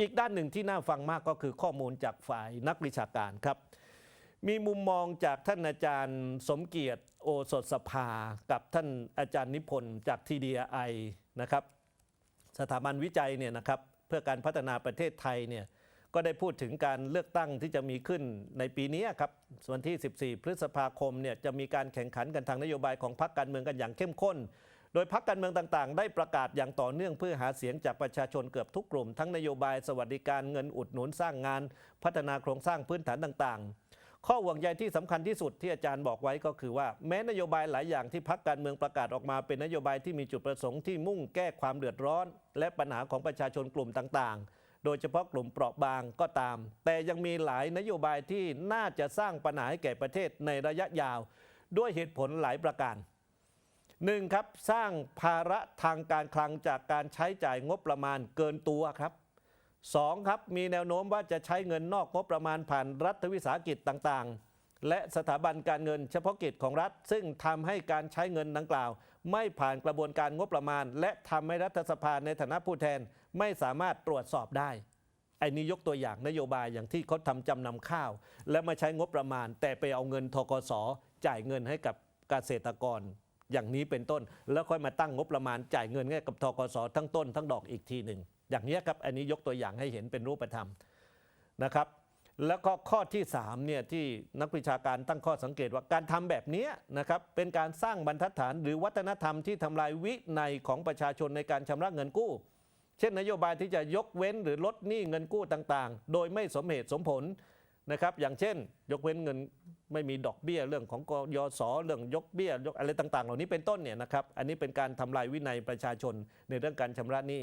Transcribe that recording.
อีกด้านหนึ่งที่น่าฟังมากก็คือข้อมูลจากฝ่ายนักวิชาการครับ มีมุมมองจากท่านอาจารย์สมเกียรติโอสถสภา กับท่านอาจารย์นิพนธ์จาก TDI นะครับสถาบันวิจัยเนี่ยนะครับเพื่อการพัฒนาประเทศไทยเนี่ยก็ได้พูดถึงการเลือกตั้งที่จะมีขึ้นในปีนี้ครับวันที่ 14 พฤษภาคมเนี่ยจะมีการแข่งขันกันทางนโยบายของพรรคการเมืองกันอย่างเข้มข้น ดยพรรคการเมืองต่างๆ ได้ประกาศอย่างต่อเนื่องเพื่อหาเสียงจากประชาชนเกือบทุกกลุ่ม ทั้งนโยบายสวัสดิการเงินอุดหนุนสร้างงาน พัฒนาโครงสร้างพื้นฐานต่างๆ ข้อห่วงใยที่สำคัญที่สุดที่อาจารย์บอกไว้ก็คือว่าแม้นโยบายหลายอย่างที่พรรคการเมืองประกาศออกมาเป็นนโยบายที่มีจุดประสงค์ที่มุ่งแก้ความเดือดร้อน และปัญหาของประชาชนกลุ่มต่างๆ โดยเฉพาะกลุ่มเปราะบางก็ตาม แต่ยังมีหลายนโยบายที่น่าจะสร้างปัญหาให้แก่ประเทศในระยะยาว ด้วยเหตุผลหลายประการ หนึ่งครับสร้างภาระทางการคลังจากการใช้จ่ายงบประมาณเกินตัวครับสองครับมีแนวโน้มว่าจะใช้เงินนอกงบประมาณผ่านรัฐวิสาหกิจต่างๆ และสถาบันการเงินเฉพาะกิจของรัฐ ซึ่งทำให้การใช้เงินดังกล่าว ไม่ผ่านกระบวนการงบประมาณ และทำให้รัฐสภาในฐานะผู้แทนไม่สามารถตรวจสอบได้ไอ้นี้ยกตัวอย่างนโยบายอย่างที่เขาทำจำนำข้าว และม่ใช้งบประมาณ แต่ไปเอาเงินทกสจ่ายเงินให้กับเกษตรกร อย่างนี้เป็นต้น แล้วค่อยมาตั้งงบประมาณจ่ายเงินให้กับทกสทั้งต้นทั้งดอกอีกทีหนึ่งอย่างนี้ครับอันนี้ยกตัวอย่างให้เห็นเป็นรูปธรรมนะครับ แล้วก็ข้อที่3เนี่ยที่นักวิชาการตั้งข้อสังเกตว่าการทำแบบนี้นะครับเป็นการสร้างบรรทัดฐานหรือวัฒนธรรมที่ทำลายวินัยของประชาชนในการชำระเงินกู้ เช่นนโยบายที่จะยกเว้นหรือลดหนี้เงินกู้ต่างๆ โดยไม่สมเหตุสมผลนะครับอย่างเช่น ยกเว้นเงิน ไม่มีดอกเบี้ยเรื่องของกยศเรื่องยกเบี้ยยกอะไรต่าง ๆ เหล่านี้เป็นต้นเนี่ยนะครับ อันนี้เป็นการทำลายวินัยประชาชนในเรื่องการชำระหนี้